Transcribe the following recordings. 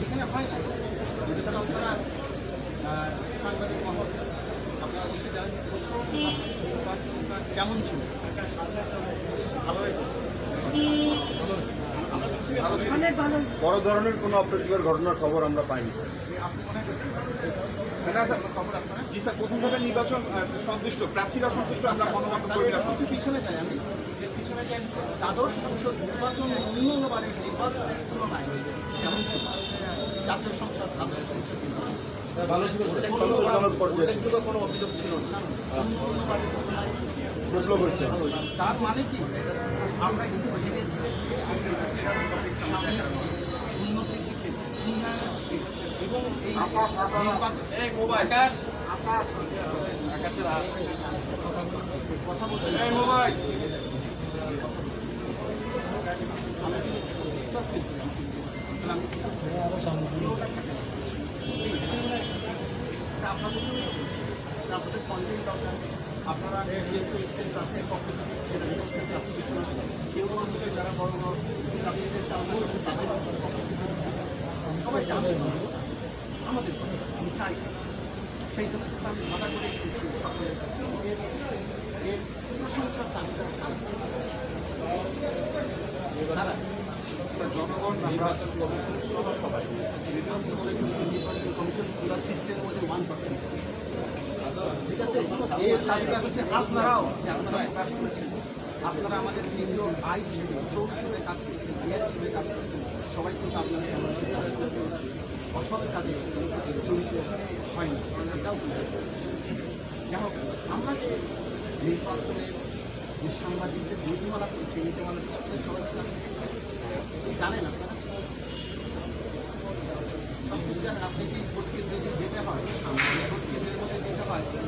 যেখানে হয় না যেটা আপনারা সাংবাদিক মহল আপনারা অবশ্যই জানেন প্রথম কেমন ছিল? ভালো হয়েছে? বড় ধরনের কোনো অপ্রীতিকর ঘটনার খবর আমরা পাইনি। আপনি মনে করছেন খবর আপনারা? জি স্যার প্রথম নির্বাচন সন্তুষ্ট প্রার্থীরা সন্তুষ্ট আমরা গণমাধ্যম কর্মীরা সন্তুষ্ট পিছনে যাই আমি। যে পিছনে যাই দ্বাদশ সংসদ নির্বাচন অন্যবারের নির্বাচনের তুলনায় কেমন ছিল? জাতীয় সংসদ দ্বাদশ সংসদ ভালো ছিল কোনো অভিযোগ ছিল না। ডেভেলপ হয়েছে তার মানে কি? আমরা কিন্তু ধীরে ধীরে উন্নতির দিকে এবং এই আকাশ। আকাশের কথা বলতে মোবাইল। আপনাদের কন্টেন্ট দরকার। আপনারা সবাই জানে আমাদের আমি চাই সেই জন্য আমি ভাড়া করে সকলের কাছে। এর এর দাঁড়া জনগণ নির্বাচন কমিশন সহ সবাই নির্বাচন কমিশন পুরো সিস্টেমের মধ্যে ওয়ান পার্সেন্ট ঠিক আছে এর আপনারাও যে আপনারা প্রকাশ করেছেন আপনারা আমাদের কেন্দ্রীয় আই হিসেবে চোখ হিসেবে কাজ করছেন ইয়ার হিসেবে কাজ করছেন সবাই কিন্তু আপনাদের অসৎ কাজে জড়িত হয় না এটাও যাই হোক আমরা যে নির্বাচনের যে সাংবাদিকদের নীতিমালা করছি নীতিমালা করতে জানেন। আপনারা আপনি কি ভোট কেন্দ্রে যদি যেতে হয় ভোট কেন্দ্রের মধ্যে যেতে হয় তাহলে কি আপনার অনুমতিটা প্রয়োজন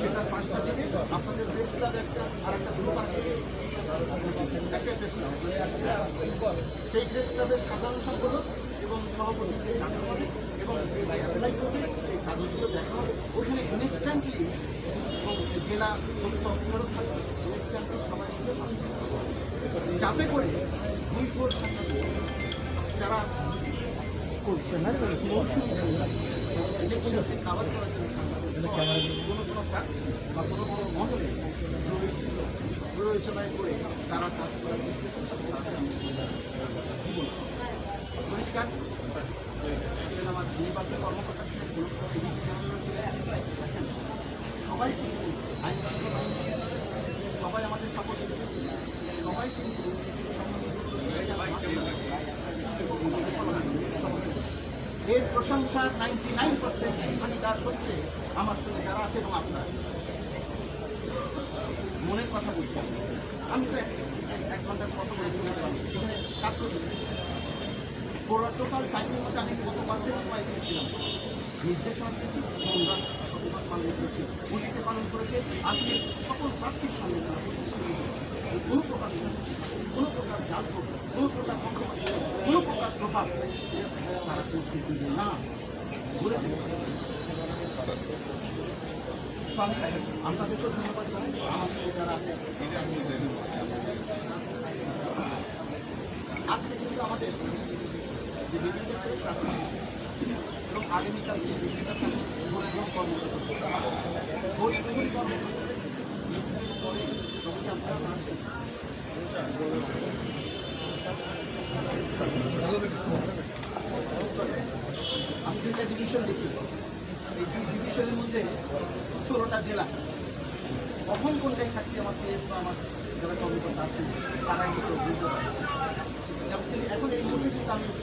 সেটা পাঁচটা দিবে আপনাদের প্রেস ক্লাব একটা আর একটা গ্রুপ আছে একটা প্রেস ক্লাব সেই প্রেস ক্লাবের সাধারণ সম্পাদক এবং সভাপতিকে ডাকা হবে এবং অ্যাপ্লাই করবে, সেই কাগজগুলো দেখা হবে। ওখানে ইনস্ট্যান্টলি জেলা তথ্য অফিসারও থাকবে। ইনস্ট্যান্টলি সবাই। যাতে করে দুই সাংবাদিক যারা করছে না প্ররোচনায় করে তারা কাজ করার চেষ্টা। পরিষ্কার আমার নির্বাচন কর্মকর্তা ছিলেন গুরুত্ব এডিসি জেনারেল ছিলেন দেখেন সবাই কিন্তু আইন শৃঙ্খলা বাহিনী, সবাই আমাদের সাপোর্ট সবাই কিন্তু এর প্রশংসা নাইনটি নাইন পার্সেন্ট ভাগিদার হচ্ছে আমার সঙ্গে যারা আছে এবং আপনারা মনের কথা বলছি আমি। তো এক ঘণ্টার কথা বলে সেখানে কাজ করতে পুরো টোটাল টাইমের মধ্যে আমি কত পার্সেন্ট সময় দিয়েছিলাম নির্দেশনা দিয়েছি আমরা শতভাগ পালন করেছি ভূমিকা পালন করেছে আজকে সকল প্রার্থীর সামনে। কোনো প্রকার কোনো প্রকার জাল কোনো প্রকার পক্ষপাত কোনো প্রকার প্রভাব তারা করতে দিবে না বলেছে তো আমি আপনাদেরকেও ধন্যবাদ জানাই আমার সাথে যারা আজকে কিন্তু আমাদের যে ট্রান্সফার এবং আগামীকাল ভোট গ্রহণ কর্মসূচি আমি দুইটা ডিভিশন দেখি। এই দুই ডিভিশনের মধ্যে ষোলোটা জেলা। কখন কোনটাই থাকছি আমার পেজ বা তারা কিন্তু বুঝতে এখন এই মুহূর্তে কিন্তু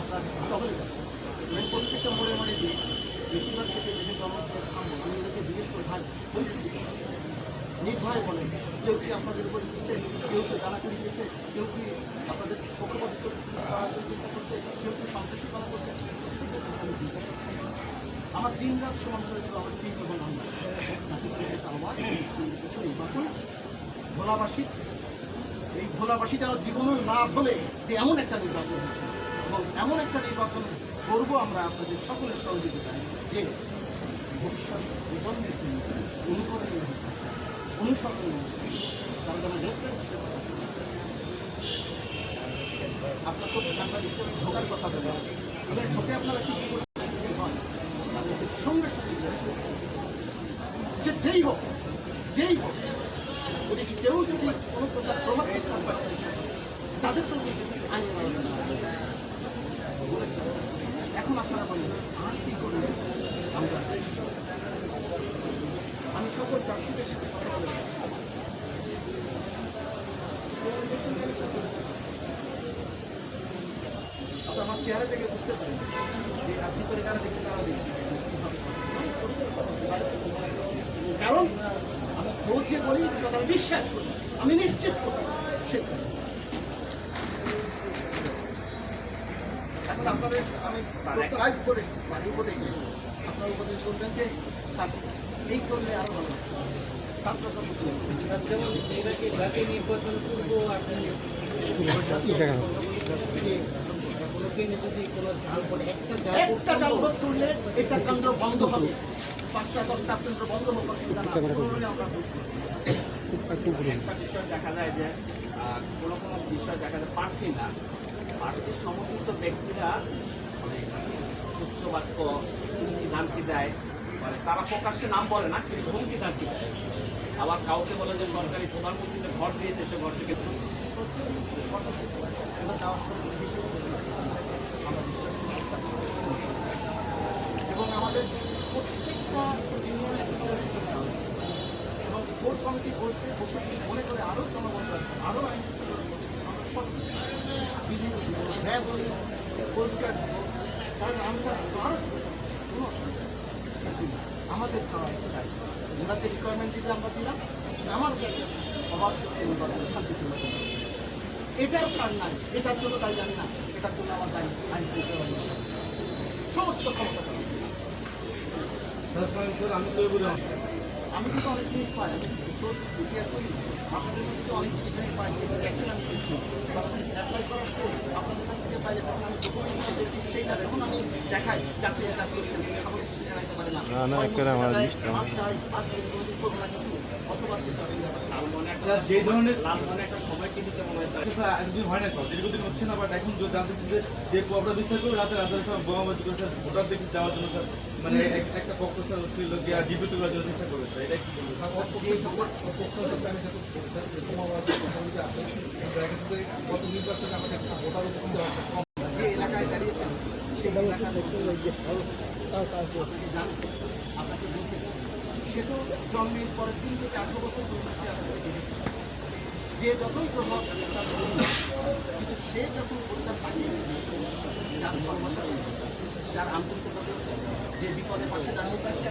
আপনার টহলে মানে মোড়ে মোড়ে যে বেশিরভাগ থেকে বেশি কর্মকর্তা আমি ওদেরকে জিজ্ঞেস করে, ভাই, পরিস্থিতি? নির্ভয় বলেন কেউ কি আপনাদের উপর দিচ্ছে? কেউ কি দাঁড়াকড়ি দিচ্ছে? কেউ কি আপনাদের পক্ষপাত করছে? কেউ কি করছে জিজ্ঞাসা করি। আমার দিন রাত সমান করে দেবো আমার পিতার আহ্বান, নির্বাচন? ভোলাবাসী এই ভোলাবাসী যেন জীবনও না ভুলে যে এমন একটা নির্বাচন হচ্ছে। এবং এমন একটা নির্বাচন করব আমরা আপনাদের সকলের সহযোগিতায় যে ভবিষ্যৎ প্রজন্মের জন্য অনুকরণীয় থাকে। আপনার তো সাংবাদিক ঢোকার কথা এবার ঢোকে আপনারা কি সঙ্গে সঙ্গে। যে যেই হোক যেই হোক যদি কেউ যদি কোনো প্রকার প্রমাণ প্রস্তাব করে তাদের তো। বলেছি। এখন আপনারা বলেন আর কি করলে আমরা আমি সকল প্রার্থীদের সাথে কথা বলে আপনি আমার চেহারা থেকে বুঝতে পারেন। যে আপনি করে যারা দেখছেন তারা দেখছি। কারণ আমি যে বলি কথা বিশ্বাস করি। আমি নিশ্চিত করি। এখন আপনাদের আমি লাইভ করে মানে উপদেশ আপনার উপদেশ বলবেন যে স্যার এই করলে আরও ভালো। নির্বাচন পূর্ব আপনি যদি কোনো জাল পড়ে একটা জাল একটা ডাউনলোড করলে এটা কেন্দ্র বন্ধ হবে। পাঁচটা দশটা কেন্দ্র বন্ধ হবে অসুবিধা না। আমরা একটা বিষয় দেখা যায় যে কোনো কোনো বিষয় দেখা যায় প্রার্থী না প্রার্থীর সমর্থিত ব্যক্তিরা মানে উচ্চ বাক্য হুমকি ধামকি দেয় মানে তারা প্রকাশ্যে নাম বলে না কিন্তু হুমকি ধামকি আবার কাউকে বলে যে সরকারি প্রধানমন্ত্রীকে ঘর দিয়েছে সে ঘর থেকে। এবং আমাদের প্রত্যেকটা। এবং কোর্ট কমিটি বসতে বসে মনে করে আরও জনগণ আরও আইন বিজেপি র্যাব দিব, তার আনসার কোনো অসুবিধা আমাদের খাওয়া দায়িত্ব। যে রিকোয়ারমেন্ট দিলে আমরা দিলাম আমার অবাধ নির্বাচন শান্তি নির্বাচন এটাও ছাড় নাই। এটার জন্য তাই জানি না। এটার জন্য আমার দায়ী আইন সমস্ত ক্ষমতা। আমি তো না। না, আমার যে ধরনের মনে একটা সময়কে দিতে মনে হয় স্যার? একদিন হয় না তো? দীর্ঘদিন হচ্ছে না বাট এখন যে জানতেছি যে যে আমরা করে রাতে রাতে সব বোমাবাজি করে স্যার ভোটার দেখে যাওয়ার জন্য স্যার। মানে একটা পক্ষ ছিল গিয়ে জীবিত করার জন্য চেষ্টা স্যার এটা কি এলাকায় জানেন আপনাকে বলছি সে তো জন্মের পরে তিন থেকে আঠারো বছর যে যতই প্রভাব কিন্তু সে যখন ভোটটা তাকিয়ে যার ভালোবাসা যার আন্তরিকতা যে বিপদে পাশে দাঁড়িয়ে থাকছে